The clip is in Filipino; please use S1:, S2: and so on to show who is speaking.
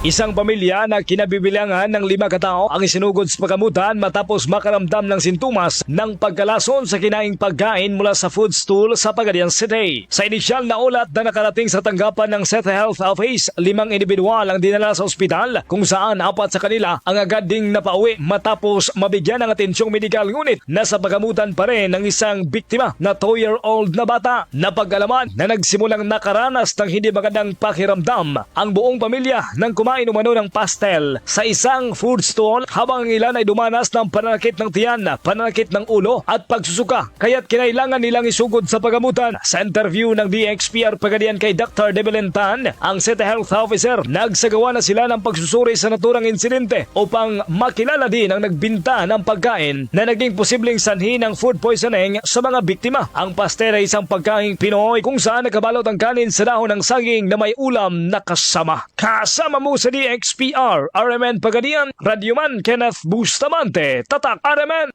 S1: Isang pamilya na kinabibilangan ng lima katao ang isinugod sa pagamutan matapos makaramdam ng sintomas ng pagkalason sa kinaing pagkain mula sa food stool sa Pagadian City. Sa inisyal na ulat na nakarating sa tanggapan ng Sete Health Office, limang individual ang dinala sa ospital kung saan apat sa kanila ang agad ding napauwi matapos mabigyan ng atensyong medikal ngunit nasa pagamutan pa rin ng isang biktima na 2-year-old na bata. Napag-alaman na nagsimulang nakaranas ng hindi magandang pakiramdam ang buong pamilya nang kumain umano ng pastel sa isang food stall habang ang ilan ay dumanas ng pananakit ng tiyan, pananakit ng ulo at pagsusuka kaya't kinailangan nilang isugod sa pagamutan. Sa interview ng DXPR Pagadian kay Dr. Debelentan, ang City Health Officer, nagsagawa na sila ng pagsusuri sa naturang insidente upang makilala din ang nagbinta ng pagkain na naging posibleng sanhi ng food poisoning sa mga biktima. Ang pastel ay isang pagkain Pinoy kung saan nakabalot ang kanin sa dahon ng saging na may ulam na kasama. Kasama mo sa DXPR, RMN Pagadian, Radyoman Kenneth Bustamante, Tatak RMN.